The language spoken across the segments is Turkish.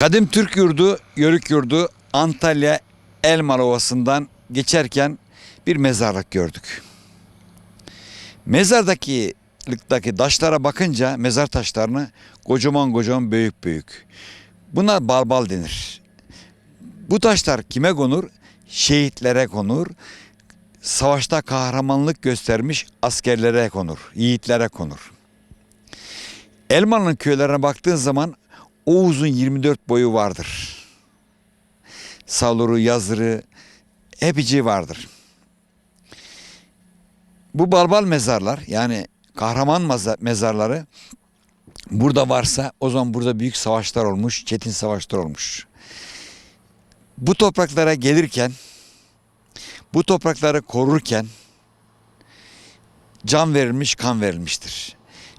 Kadim Türk yurdu, Yörük yurdu Antalya Elmalı Ovası'ndan geçerken bir mezarlık gördük. Mezardaki lıktaki taşlara bakınca mezar taşlarını kocaman kocaman büyük büyük. Buna balbal denir. Bu taşlar kime konur? Şehitlere konur. Savaşta kahramanlık göstermiş askerlere konur, yiğitlere konur. Elmalı'nın köylerine baktığın zaman Oğuz'un 24 boyu vardır. Saluru, yazırı, hepici vardır. Bu balbal mezarlar yani kahraman mezarları burada varsa o zaman burada büyük savaşlar olmuş, çetin savaşlar olmuş. Bu topraklara gelirken, bu toprakları korurken can verilmiş, kan verilmiştir.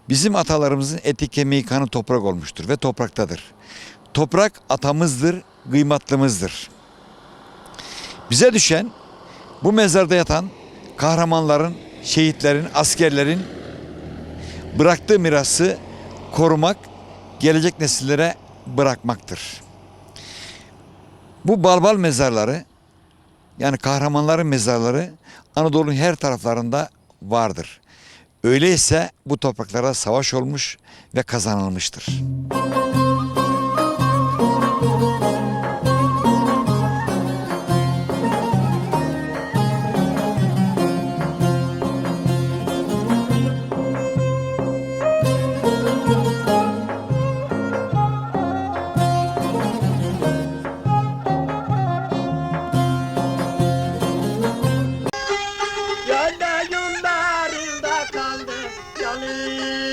Bizim atalarımızın eti kemiği kanı toprak olmuştur ve topraktadır. Toprak atamızdır, kıymatlımızdır. Bize düşen bu mezarda yatan kahramanların, şehitlerin, askerlerin bıraktığı mirası korumak, gelecek nesillere bırakmaktır. Bu balbal mezarları yani kahramanların mezarları Anadolu'nun her taraflarında vardır. Öyleyse bu topraklara savaş olmuş ve kazanılmıştır. yanı